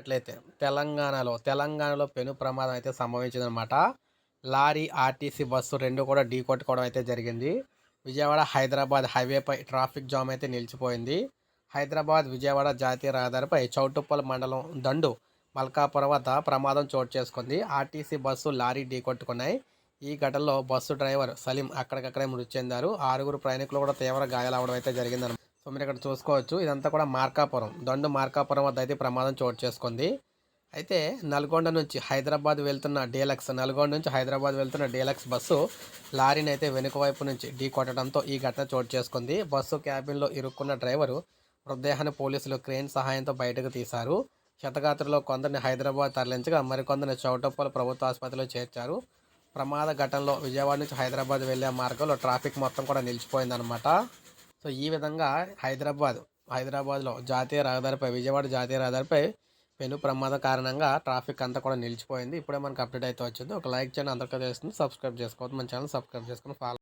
చూసుకున్నట్లయితే తెలంగాణలో తెలంగాణలో పెను ప్రమాదం అయితే సంభవించిందనమాట లారీ ఆర్టీసీ బస్సు రెండు కూడా ఢీ కొట్టుకోవడం అయితే జరిగింది. విజయవాడ హైదరాబాద్ హైవేపై ట్రాఫిక్ జామ్ అయితే నిలిచిపోయింది. హైదరాబాద్ విజయవాడ జాతీయ రహదారిపై చౌటుప్పల్ మండలం దండు మల్కాపురం వద్ద ప్రమాదం చోటు చేసుకుంది. ఆర్టీసీ బస్సు లారీ ఢీ కొట్టుకున్నాయి. ఈ ఘటనలో బస్సు డ్రైవర్ సలీం అక్కడికక్కడే మృతి చెందారు. ఆరుగురు ప్రయాణికులు కూడా తీవ్ర గాయాలవడం అయితే జరిగిందన్నమాట. సో మీరు ఇక్కడ చూసుకోవచ్చు. ఇదంతా కూడా మార్కాపురం. దండు మార్కాపురం వద్ద అయితే ప్రమాదం చోటు చేసుకుంది. అయితే నల్గొండ నుంచి హైదరాబాద్ వెళ్తున్న డీలక్స్ నల్గొండ నుంచి హైదరాబాద్ వెళ్తున్న డీలక్స్ బస్సు లారీని అయితే వెనుక వైపు నుంచి ఢీ కొట్టడంతో ఈ ఘటన చోటు చేసుకుంది. బస్సు క్యాబిన్లో ఇరుక్కున్న డ్రైవరు మృతదేహాన్ని పోలీసులు క్రేన్ సహాయంతో బయటకు తీశారు. క్షతగాత్రలో కొందరిని హైదరాబాద్ తరలించగా మరికొందరిని చౌటప్పల ప్రభుత్వ ఆసుపత్రిలో చేర్చారు. ప్రమాద ఘటనలో విజయవాడ నుంచి హైదరాబాద్ వెళ్ళే మార్గంలో ట్రాఫిక్ మొత్తం కూడా నిలిచిపోయిందనమాట సో ఈ విధంగా హైదరాబాద్ హైదరాబాద్లో జాతీయ రహదారిపై విజయవాడ జాతీయ రహదారిపై పెను ప్రమాదం కారణంగా ట్రాఫిక్ అంతా కూడా నిలిచిపోయింది. ఇప్పుడే మనకు అప్డేట్ అయితే వచ్చింది. ఒక లైక్ చేయండి అందరికీ తెలుస్తుంది. సబ్స్క్రైబ్ చేసుకోవద్దు. మన ఛానల్ సబ్స్క్రైబ్ చేసుకుని ఫాలో